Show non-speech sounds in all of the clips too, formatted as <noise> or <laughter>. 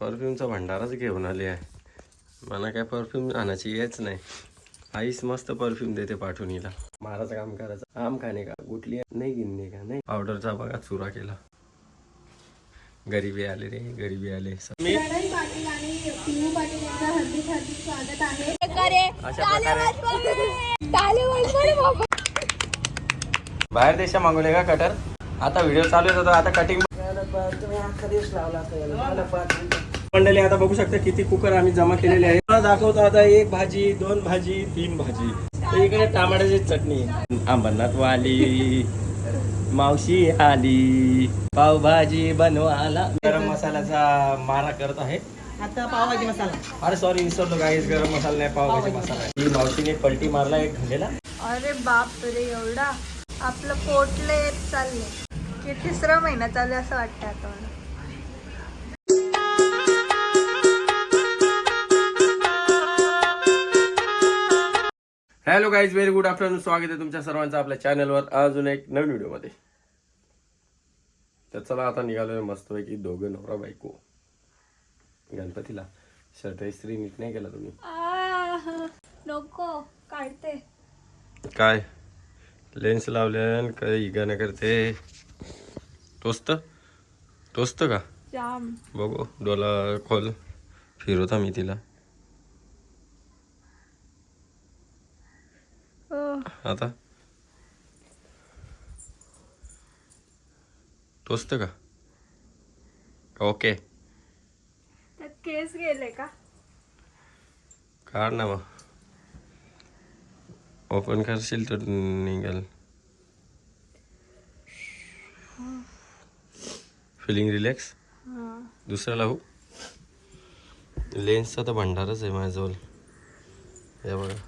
परफ्यूमचा भंडाराच घेऊन आली आहे. मला काय परफ्यूम आणायची येच नाही. आईस मस्त परफ्यूम देते पाठवून हिला माराचं काम करायचं. आम खाणे का? गुटली नाही गिनणे का? नाही. पावडरचा बघा चुरा केला. गरीबी आले रे गरीबी आले. मी प्रणय पाटील आणि पियू पाटील यांचं हार्दिक हार्दिक स्वागत आहे. अशा प्रकारे बाबा. बाहेर देशा मागवले का कटर? आता व्हिडिओ चालू होता आता कटिंग मंडळी आता बघू शकता किती कुकर आम्ही जमा केलेले आहे दाखवतो आता एक भाजी दोन भाजी तीन भाजी. इकडे टमाट्याची चटणी. अंबरनाथ वाली मावशी आली पावभाजी बनवाला गरम मसाल्याचा मारा करत आहे. आता पावभाजी मसाला. अरे सॉरी विसरलो गाईस गरम मसाला नाही पावभाजी मसाला. ही मावशीने पलटी मारला एक घालेला अरे बाप रे एवढा. आपलं पोटले चालले की तिसरा महिना चालू असं वाटतं आता hello guys very good afternoon स्वागत आहे तुमच्या सर्वांचं आपल्या चॅनलवर अजून एक नवीन व्हिडिओमध्ये तर चला आता निघालोय मस्तपैकी दोघं नवरा बायको. गणपतीला. शर्ट इस्त्री नीट नाही केला तुम्ही. नको काढते. काय? लेन्स लावले काही गाणं करते. टोचत? टोचत का? जाम. बघू डोला खोल. फिरवता मी तिला. आता? टोचत का का? ओके. केस गेले का? काढ ना मग. ओपन करशील तर निघेल. फिलिंग रिलॅक्स दुसरा लावू लेन्सचा तर भंडारच आहे माझ्याजवळ. हे बघा.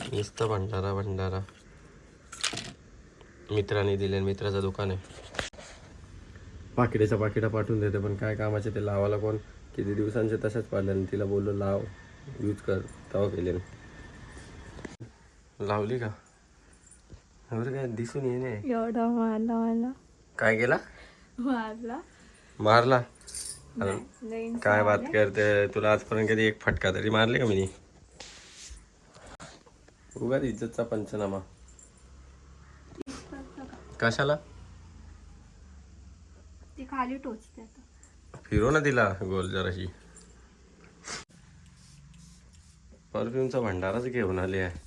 नुसतं भंडारा भंडारा. मित्राने दिले मित्राचं दुकान आहे. पाकिटाच्या पाकिटा पाठवून देते पण काय कामाचे ते लावायला कोण? किती दिवसांचे तशाच पाडले आणि तिला बोललो लाव यूज कर. तवा केले लावली का? एवढं काय दिसून येणे एवढा मारला मला. काय केला? मारला. मारला? काय बात करते? तुला आजपर्यंत कधी एक फटका तरी मारले का मी? उगाच इज्जतचा पंचनामा. कशाला? ती खाली टोचते फिरव ना तिला गोल जराशी. परफ्यूमचा भंडाराच घेऊन आली आहे.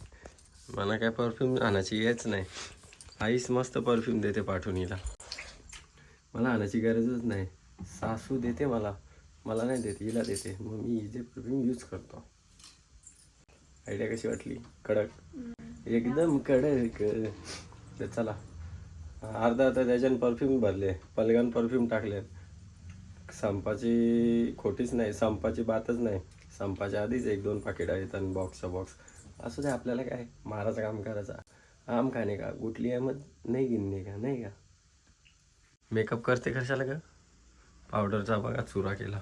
मला काय परफ्यूम आणायची येच नाही. आईस मस्त परफ्यूम देते पाठवून हिला मला आणायची गरजच नाही. सासू देते मला. मला नाही देते हिला देते. मग मी हिचे परफ्यूम यूज करतो. आयडिया कशी वाटली? कडक? एकदम कडक. तर चला. अर्धा आता त्याच्यानं परफ्यूम भरले. पलगन परफ्यूम टाकले. संपाची खोटीच नाही. संपाची बातच नाही. संपाच्या आधीच एक दोन पाकिट आहेत आणि बॉक्सचा बॉक्स असं ते आपल्याला काय? माराचं काम करायचं. आम खाणे का? गुटली आहे मग नाही गिनणे का? नाही का? मेकअप करते कशाला का पावडरचा बघा चुरा केला.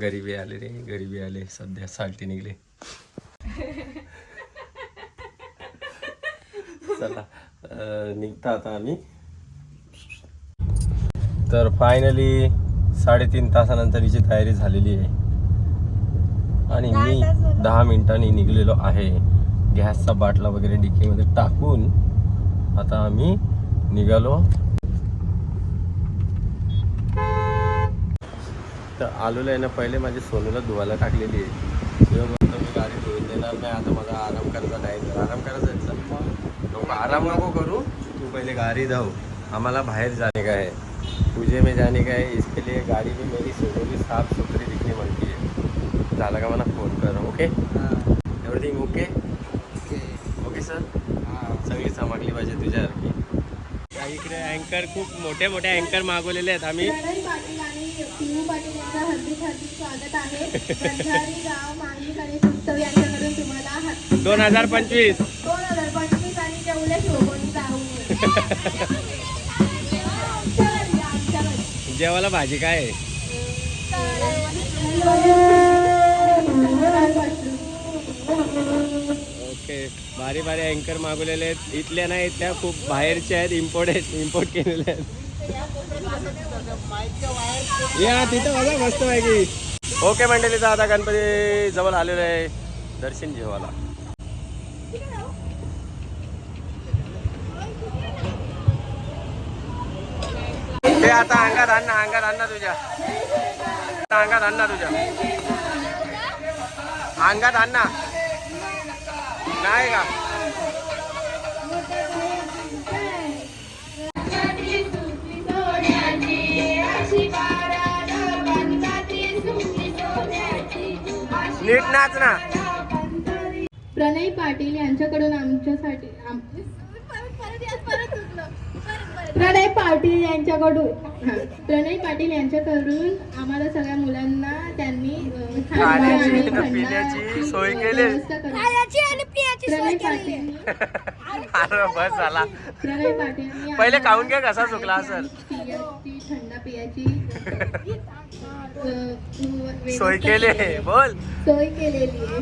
गरिबी आले रे गरिबी आले. सध्या साल्टी निघले. चला निघता आता आम्ही. तर फायनली साडेतीन तासानंतर हिची तयारी झालेली आहे. आणि मी दहा मिनिटांनी निघलेलो आहे. गॅसचा बाटला वगैरे डिकीमध्ये टाकून आता आम्ही निघालो. तर आलूला आहे ना पहिले माझी सोनूला धुवायला टाकलेली आहे. मी गाडी धुवून देणार नाही. आता माझा आराम करायचा टाईम आराम करायचा आहे? चल. नको आराम नको करू. तू पहले गाड़ी धाव. हमारा बाहर जाने का है तुझे में जाने का है इसके लिए गाड़ी भी मेरी सोनोली साफ़ सुथरी दिखनी बनती है. झाला का मला फ़ोन कर okay? Everything okay okay sir सगळी चमकली पाहिजे तुझ्यासारखी. त्या इकडे अँकर खूप मोठे मोठे अँकर मागवलेले आहेत. आम्ही प्रणय पाटील आणि पियू पाटील यांचं हार्दिक हार्दिक स्वागत आहे. बंजारी गाव मागणी गणेश उत्सव यांच्याकडून तुम्हाला दोन हजार पंचवीस. दोन हजार पंचवीस आणि तेवढे शोभून जाऊ. आमच्या घरी, आमच्या घरी. जेवायला भाजी काय? आहे ओके. भारी भारी अँकर मागवलेले आहेत. इथल्या नाही त्या खूप बाहेरच्या आहेत. इम्पोर्ट आहेत. इम्पोर्ट केलेले आहेत. या तिथं बघा मस्त पैकी. ओके मंडळीचा आता गणपती जवळ आलेलो आहे. दर्शन जेवाला ते आता अंगात आण ना अंगात आण ना तुझ्या. अंगात आण ना तुझ्या. अंगात आण ना. नाही का? नीट नाच ना. प्रणय पाटील यांच्याकडून आमच्यासाठी आम- प्रणय पाटील यांच्याकडून. प्रणय पाटील यांच्याकडून आम्हाला सगळ्या मुलांना त्यांनी खाण्याची पिण्याची सोय केली. प्रणय पाटील <laughs> अरे बस झाला. प्रणय पाटील पहिले खाऊन घे कसा चुकला असेल. थंड पियाची सोय केली बोल. सोय केलेली आहे.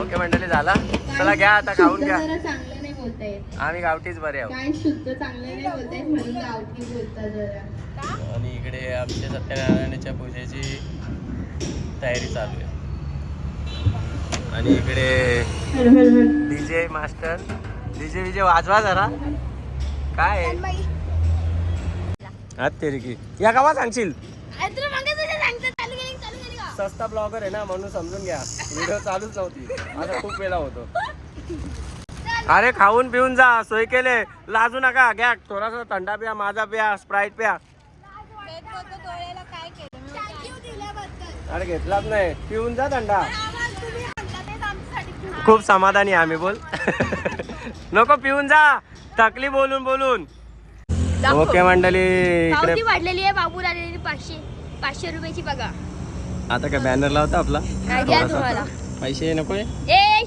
ओके मंडळी झाला. चला घ्या आता खाऊन घ्या. जरा चांगलं नाही बोलतायत आम्ही गावठीच बरे आहोत. काय शुद्ध चांगलं नाही बोलतायत म्हणून गावठी बोलतात जरा. आणि इकडे आमच्या सत्यनारायणाच्या पूजेची तयारी चालू आहे. आणि इकडे डीजे मास्टर. डीजे विजे वाजवा जरा. काय? आहे? हात तेरी की या गावा सांगशील? सस्ता ब्लॉगर आहे ना म्हणून समजून घ्या. व्हिडिओ चालूच नव्हती. आता खूप वेळा होतो. अरे खाऊन पिऊन जा सोय केले. लाजू नका घ्या. थोडासा थंडा प्या माझा प्या स्प्राईट प्या. अरे घेतलाच नाही. पिऊन जा थंडा. खूप समाधानी आम्ही बोल. <laughs> नको पिऊन जा. थकली बोलून बोलून. ओके मंडळी इकडे पावती वाढलेली आहे बाबू आलेली पाचशे पाचशे रुपयाची बघा. आता काय बॅनर लावता आपला? काय द्या तुम्हाला. पैसे नको ए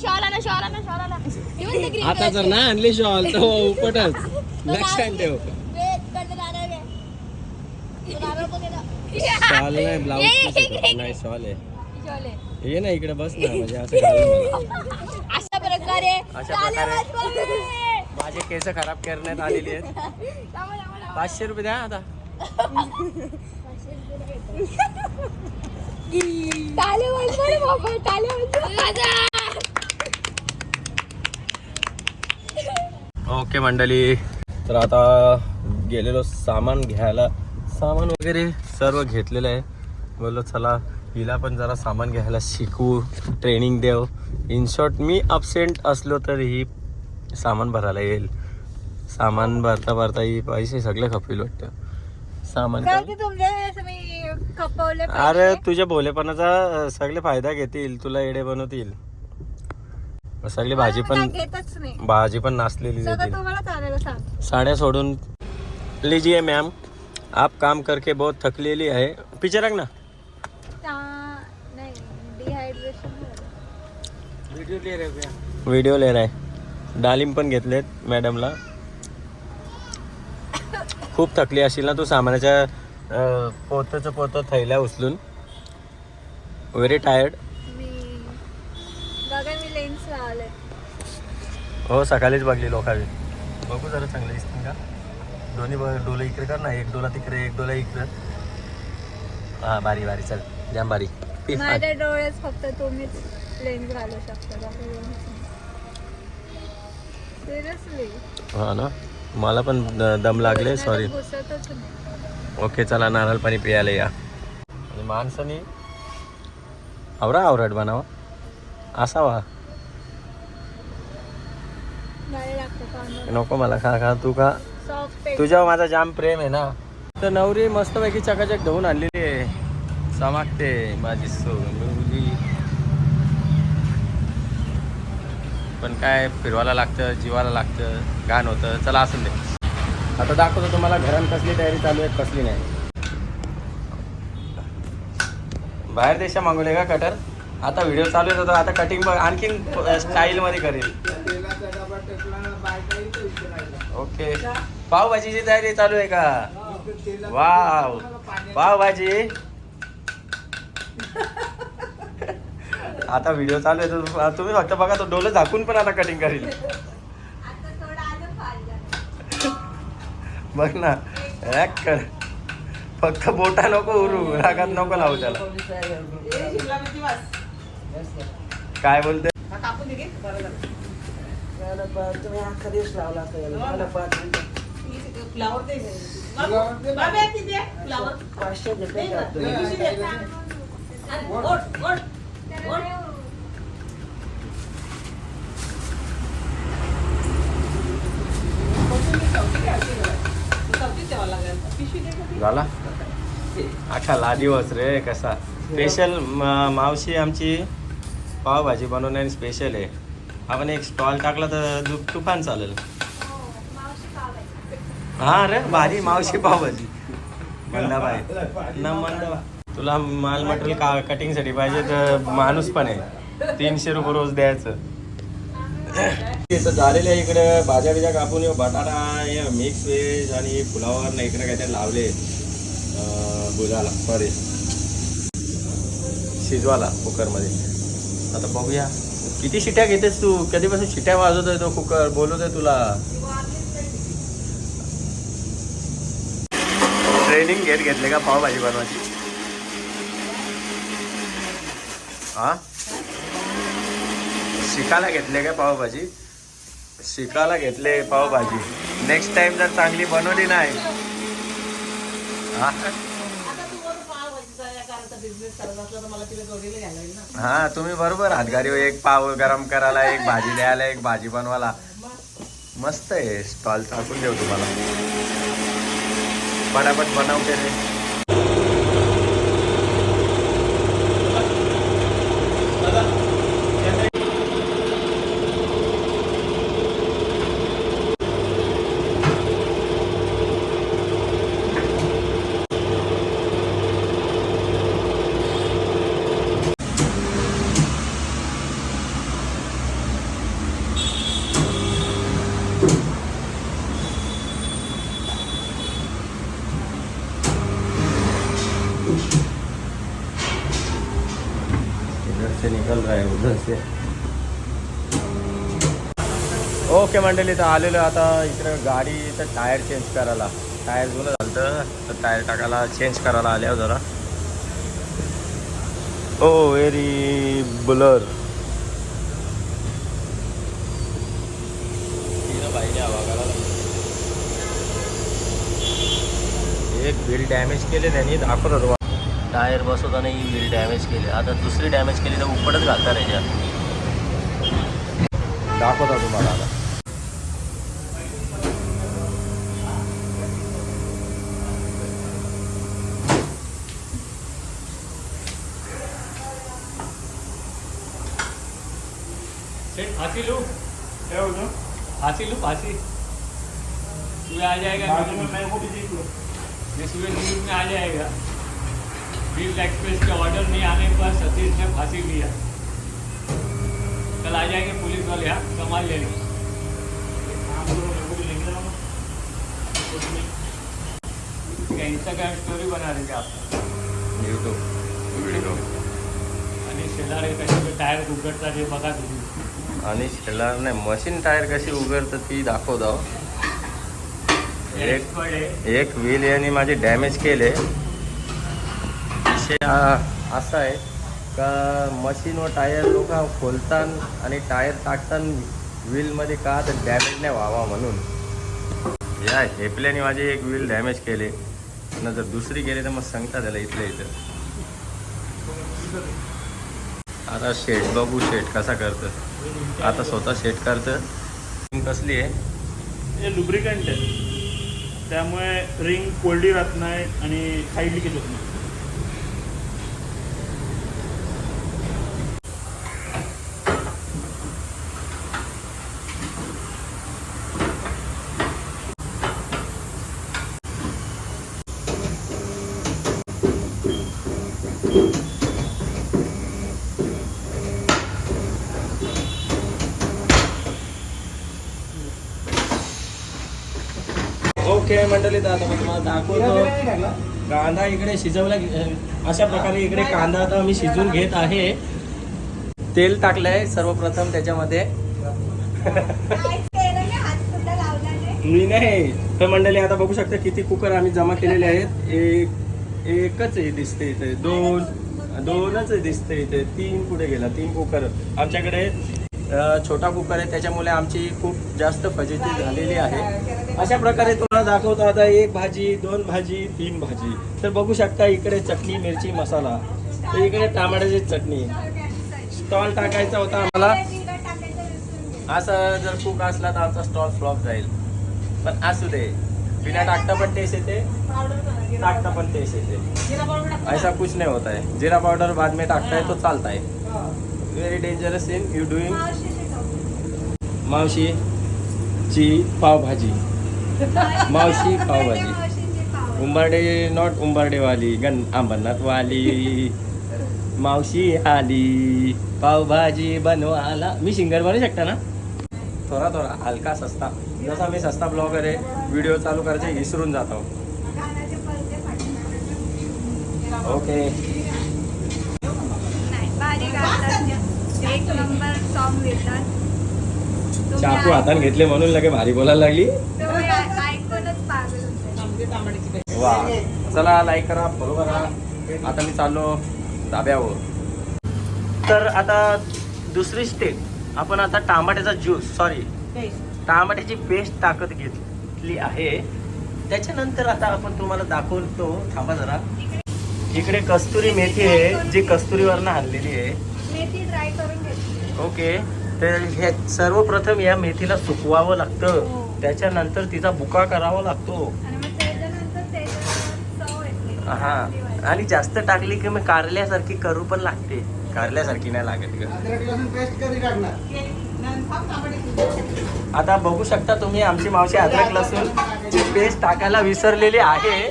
शॉल आणा शॉल आणा शॉल आणा. ठेवून दे green आता जर ना आणली शॉल तर उपटच लक्षात <laughs> ठेव. शॉल नाही <laughs> ब्लाऊज. नाही शॉल आहे. शॉल आहे. ये ना इकडे बस ना म्हणजे असं घालून मला. <laughs> अशा प्रकारे अशा प्रकारे. माझे केस खराब करण्यात आलेली आहेत. पाचशे रुपये द्या आता. ओके मंडळी तर आता गेलेलो सामान घ्यायला. सामान वगैरे सर्व घेतलेलं आहे. बोललो चला हिला पण जरा सामान घ्यायला शिकवू ट्रेनिंग देव इन शॉर्ट मी अपसेंट असलो तर ही सामान भरायला येईल. सामान भरता भरता ही पैसे सगळे खपील वाटतं. सामान काय? खपवले अरे तुझ्या भोलेपणाचा सगळे फायदा घेतील. तुला येडे बनवतील. सगळी भाजी पण घेतच नाही. भाजी पण नाचलेली देतील तुम्हाला चालेल सांग साड्या सोडून लीजिए मैम. आप काम करके बहुत थकलेली है पीछे रख ना. नाही डिहायड्रेशन व्हिडिओ ले रहा है डालिम पण घेतलेत मॅडमला खूप थकली असेल ना तू सामानाच्या पोतचं पोतं थैल्या उचलून. व्हेरी टायर्ड हो सकाळीच बघली लोकांनी. बघू जरा चांगलं दिसतील का? दोन्ही बघ डोलं इकडे कर ना. एक डोला तिकडे एक डोला इकडे. हा बारी बारी. चल जाम बारी. माझ्या डोळ्यात फक्त तुम्हीच लेन्स घालू शकता. हा ना? मला पण दम लागले सॉरी ओके चला नारळ पाणी प्यायला या. आणि माणसाने आवरा आवराट बनावा. असावा. नको मला खा खा तू खा. सॉफ्ट तुझ्यावर माझा जाम प्रेम आहे ना? तर नवरी मस्तपैकी चकाचक धुवून आणलेली आहे. चमाकते माझी सोनुली. पण काय फिरवायला लागतं जीवाला लागतं गाण होतं. चला असून दे. आता दाखवतो तुम्हाला घरात कसली तयारी चालू आहे कसली नाही. बाहेर देशा मागवले का कटर आता व्हिडिओ चालू तर आता कटिंग बघ आणखीन स्टाईल मध्ये करेल. ओके पावभाजीची तयारी चालू आहे का? वाव पावभाजी. <laughs> <laughs> आता व्हिडिओ चालू आहे तर तुम्ही फक्त बघा तो डोलं झाकून पण आता कटिंग करेल. बघ ना. ॲक कर. फक्त बोटा नको उरू रागात नको लावू त्याला. हे. काय बोलते? हा. बरं झाला? तुम्ही अख्खा दिवस रे कसा? स्पेशल मावशी आमची पावभाजी बनवण्याने स्पेशल आहे. आपण एक स्टॉल टाकला तर दु- तुफान चालेल. हा रे भारी मावशी पावभाजी. मंदाबाई. ना मंदाबा. तुला माल मटेरियल का कटिंगसाठी पाहिजे तर माणूस पण आहे. तीनशे रुपये रोज द्यायचं. झालेलं आहे इकडे. भाज्या बिज्या कापून बटाटा हे मिक्स व्हेज आणि फुलावर ना इकडे काहीतरी लावले. भुजाला सॉरी शिजवाला कुकरमध्ये. आता बघूया. किती शिट्या घेतेस तू? कधीपासून शिट्या वाजवतोय तो कुकर? बोलवतोय तुला. ट्रेनिंग घेत घेतले का पावभाजी बनवायची? हा? शिकायला घेतले का पावभाजी? शिकायला घेतले पावभाजी. नेक्स्ट टाइम जर चांगली बनवली नाही. हा. हा तुम्ही बरोबर हातगाडी एक पाव गरम करायला एक भाजी द्यायला एक भाजी बनवायला. मस्त. आहे. स्टॉल टाकून देऊ तुम्हाला. पटापट बनवते रे इधर से निकल रहा है उधर से ओके मंडळी तर आलेलो आता इकडं गाडीचं टायर चेंज करायला. टायर जुनं झालं तर टायर टाकायला चेंज करायला आल्या जरा. ओ व्हेरी बुलर एक व्हील डॅमेज केले त्यांनी दाखवत होतो टायर बसवताना ही व्हील डॅमेज केली. आता दुसरी डॅमेज केली तर उपडच घालता याच्यात दाखवता तुम्हाला आता. सेठ फांसी लूँ? क्या होगा फांसी लूँ फांसी। सुबह आ जाएगा बाजू मैं को भी देख लो। ये सुबह न्यूज़ में आ जाएगा। बिल एक्सप्रेस के ऑर्डर नहीं आने पर सतीश ने फांसी लिया। कल आ जाएँगे पुलिस वाले यहाँ संभाल लेंगे मेरे इंस्टाग्राम स्टोरी बना देंगे आप? यूट्यूब आणि शेजारी कसे टायर उघडतात हे बघा तुम्ही आणि शेलार नाही. मशीन टायर कशी उघडतं ती दाखवतो. एक एक व्हील याने माझे डॅमेज केले. विषय असा आहे का मशीन व टायर लोक खोलतात आणि टायर टाकतात व्हीलमध्ये का तर डॅमेज नाही व्हावा म्हणून. या हेपल्याने माझे एक व्हील डॅमेज केले. नंतर जर दुसरी गेली तर मग सांगता त्याला इथल्या इथं. आता शेट बघू शेट कसा करतं. आता स्वतः शेट करतं. कसली आहे? हे लुब्रिकंट आहे. त्यामुळे रिंग कोल्डी राहत नाही आणि साईड लिकेज होत नाही. ओके मंडळी तर आता मी तुम्हाला दाखवतो. कांदा इकडे शिजवला अशा प्रकारे इकडे कांदा आता मी शिजवून घेत आहे. तेल टाकलंय सर्वप्रथम त्याच्यामध्ये. मी नाही. तर मंडळी आता बघू शकता किती कुकर आम्ही जमा केलेले आहेत. एक एकच दिसते इथे. दोन दोनच दिसते इथे. तीन कुठे गेला तीन कुकर. आमच्याकडे छोटा कुकर आहे. त्याच्यामुळे आमची खूप जास्त फजिती झालेली आहे. अशा प्रकारे तुम्हाला दाखवतो आता एक भाजी दोन भाजी तीन भाजी. तर बघू शकता इकडे चटणी मिरची मसाला. तर इकडे टमाट्याची चटणी. स्टॉल टाकायचा होता आम्हाला. असं जर कुक असला तर आमचा स्टॉल फ्लॉप जाईल. पण असू दे. बिना टाकता पण टेस्ट येते. टाकता पण टेस्ट येते. ऐसा कुछ नाही होता है जीरा पावडर बाद में टाकता है तो चालता है very dangerous in you doing मावशी ची पावभाजी. मावशी पावभाजी. उंबरडे नॉट उंबरडेवाली गण वाली मावशी आली पावभाजी बनवाला मी सिंगर बनू शकता ना? थोडा थोडा हलका सस्ता. जसा मी सस्ता ब्लॉगर आहे व्हिडिओ चालू करायचे विसरून जातो. ओके चाकू हातात घेतले म्हणून लगे भारी बोलायला लागली तुम्ही ऐकूनच पागल होते आमची तांबडीची पेस्ट. वा चला लाईक करा फॉलो करा. आता मी चाललो धाब्यावर तर आता दुसरी स्टेप आपण आता टमाट्याचा ज्यूस सॉरी पेस्ट. टमाट्याची पेस्ट टाकत घेतली आहे. त्याच्यानंतर आता आपण तुम्हाला दाखवतो थांबा जरा. इकडे कस्तुरी मेथी आहे जी कस्तुरीवरनं आणलेली आहे. मेथी ड्राय करून घेतली ओके. तर हे सर्वप्रथम या मेथीला सुकवावं लागतं. हो. त्याच्यानंतर तिचा बुका करावा लागतो आणि मग त्याच्यानंतर त्याच्यावर चव येते हा. आणि जास्त टाकली की मग कारल्यासारखी करू पण लागते. कारल्यासारखी नाही लागत ग. आता बघू शकता तुम्ही आमची मावशी अद्रक लसूण ची पेस्ट टाकायला विसरलेली आहे. मी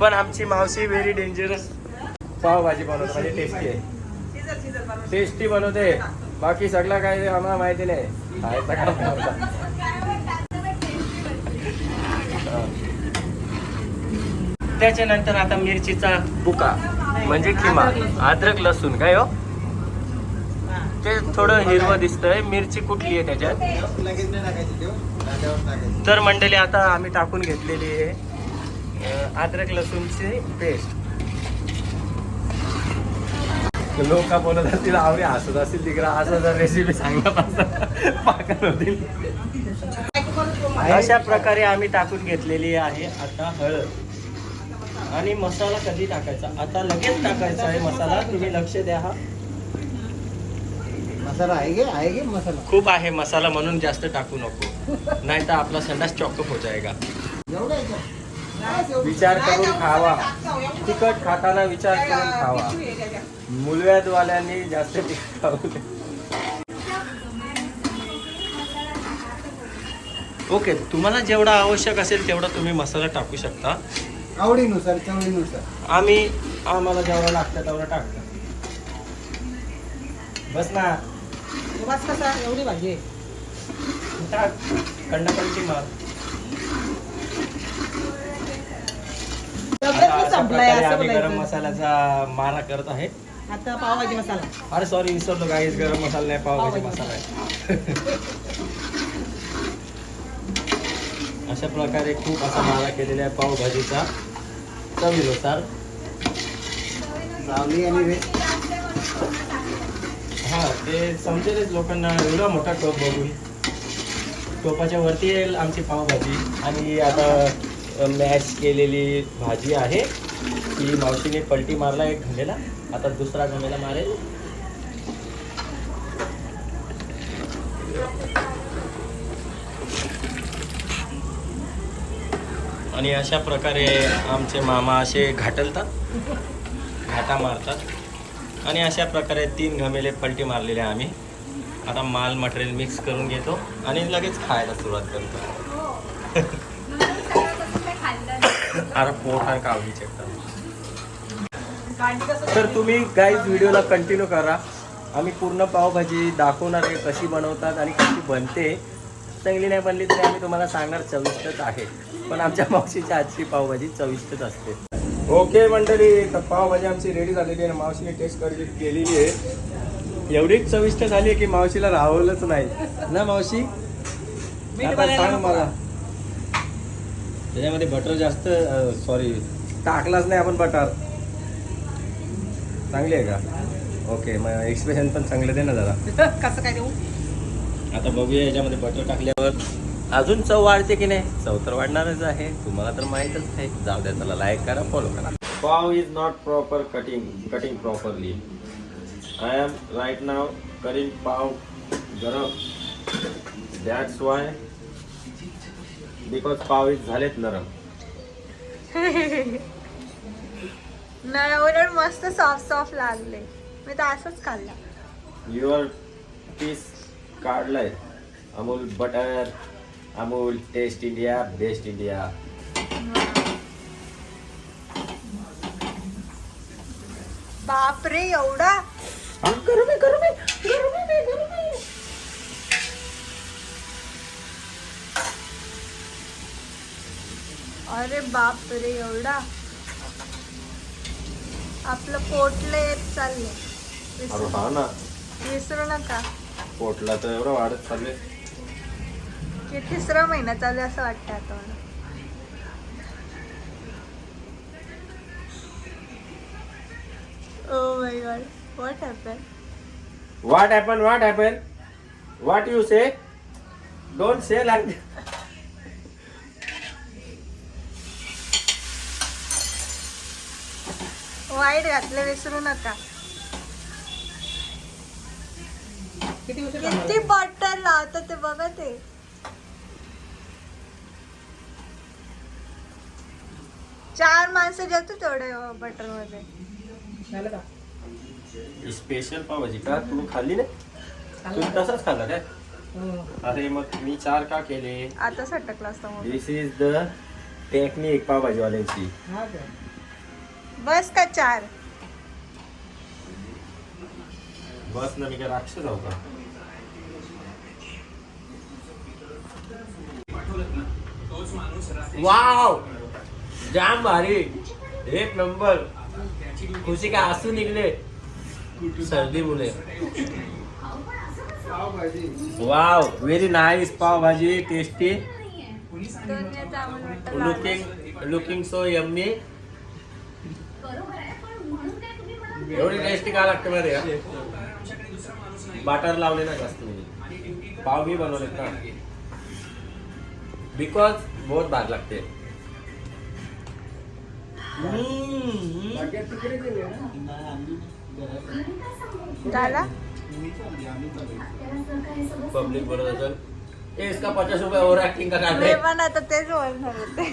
पण आमची मावशी व्हेरी डेंजरस पावभाजी बनवते म्हणजे टेस्टी आहे. टेस्टी बनवते. बाकी सगळं काय आम्हाला माहिती नाही खायचं काम बनवता. हा. त्याच्यानंतर आता मिरचीचा बुका म्हणजे किमा अद्रक लसूण काय हो? ते थोडं हिरवं दिसतंय. मिरची कुठली आहे त्याच्यात? तर मंडळी आता आम्ही टाकून घेतलेली आहे अद्रक लसूणची पेस्ट लोक बोलत असतील आवडी हसत असतील तिकडे. असं जर रेसिपी सांगत पाकत होतील. अशा प्रकारे आम्ही टाकून घेतलेली आहे आता हळद. आणि मसाला कधी टाकायचा? आता लगेच टाकायचा आहे मसाला. तुम्ही लक्ष द्या हा. मसाला आहे गे आहे गे मसाला? खूप आहे मसाला म्हणून जास्त टाकू नको. नाही तर आपला संडास चॉकअप हो जाएगा? विचार करून खावा. तिखट खाताना विचार करून खावा. मुलव्यादवाल्यांनी जास्त तिखट खाऊ. ओके तुम्हाला जेवढा आवश्यक असेल तेवढा तुम्ही मसाला टाकू शकता. आवडीनुसार चवडीनुसार आम्ही आम्हाला जेवढा लागतं तेवढा टाकतो. बस ना. बस कसा? एवढी भाजी आहे. टाक. मार. आता सगळं अशा संपलंय प्रकारे असं आम्ही गरम बोलायचं मसाल्याचा मारा करत आहे. आता पावभाजी मसाला. अरे सॉरी विसरलो गाईस गरम मसाला नाही पावभाजी पावभाजी मसाला. आहे. <laughs> अशा प्रकारे खूप असा मारा केलेला आहे पावभाजीचा. चवीनुसार सावली आणि वे हा ते समजेलच लोकांना. एवढा मोठा टोप बघून. टोपाच्या वरती येईल आमची पावभाजी. आणि आता मॅश केलेली भाजी आहे. ती मावशीने पलटी मारला एक घमेला आता दुसरा घमेला मारेल. आणि अशा प्रकारे आमचे मामा असे घाटलतात घाटा मारतात. आणि अशा प्रकारे तीन घमेले पलटी मारलेले आम्ही. आता माल मटेरियल मिक्स करून घेतो आणि लगेच खायला सुरुवात करतो. अरे पोटार कावली चेकतात तर तुम्ही गाईज व्हिडिओला कंटिन्यू करा. आम्ही पूर्ण पावभाजी दाखवणार आहे कशी बनवतात आणि कशी बनते. चांगली नाही बनली तरी आम्ही तुम्हाला सांगणार चविष्टच आहे. पण आमच्या मावशीच्या आजची पावभाजी चविष्टच असते. ओके मंडळी तर पावभाजी आमची रेडी झालेली आहे मावशीने टेस्ट करून केलेली आहे. एवढीच चविष्ट झाली आहे की मावशीला राहवलंच नाही. ना मावशी? आता सांग मला. का? त्याच्यामध्ये बटर जास्त सॉरी टाकलाच नाही आपण बटर चांगली आहे का? ओके मग एक्सप्रेशन पण चांगलं दे ना जरा. <laughs> कसं काय देऊ? आता बघूया याच्यामध्ये बटर टाकल्यावर. अजून चव वाढते की नाही? चव तर वाढणारच आहे. तुम्हाला तर माहीतच आहे. जाऊ द्या त्याला लाईक करा फॉलो करा. Pav is not proper cutting cutting properly I am right now करिंग pav गरम that's why because pav is झालेत नरम. <laughs> नाही उलट मस्त सॉफ्ट सॉफ्ट लागले. मी तर असंच खाल्ला. युअर पीस काढलाय. Amul butter Amul taste India best India. बापरे एवढा? अरे बापरे एवढा? आपलं पोटलं ना. विसरू नका. पोटला तर एवढं वाढत चालले तिसरा महिना चालू आहे असं वाटतं आता मला ओ my god what happen? What you say? Don't say like that. वाईट घातलं विसरू नका किती उशीर किती बटर लावतं ते बघा ते. चार माणसं जेवतो तेवढे बटरमध्ये. झालं का? स्पेशल पावभाजी का? तू खाल्ली नाही? तू तसाच खाल्ला काय? हो. अरे मग मी चार का केले? आता सटकला असता मग दिस इज द टेक्निक पावभाजीवाल्यांची. हा का? बस का चार? बस ना मी काय राक्षस आहो का? वाव! जाम भारी. एक नंबर. खुशी का असू निघले? सर्दी मुले. Wow very nice pav bhaji tasty looking looking so yummy एवढी टेस्टी का लागते बरे बाटर लावले ना जास्त पाव मी बनवलेत ना. बिकॉज बहुत भाग लागते पब्लिक बोलत असेल ए इसका पचास रुपये ओव्हर ऍक्टिंग का मी काढले पण आता तेच बोलणार होते.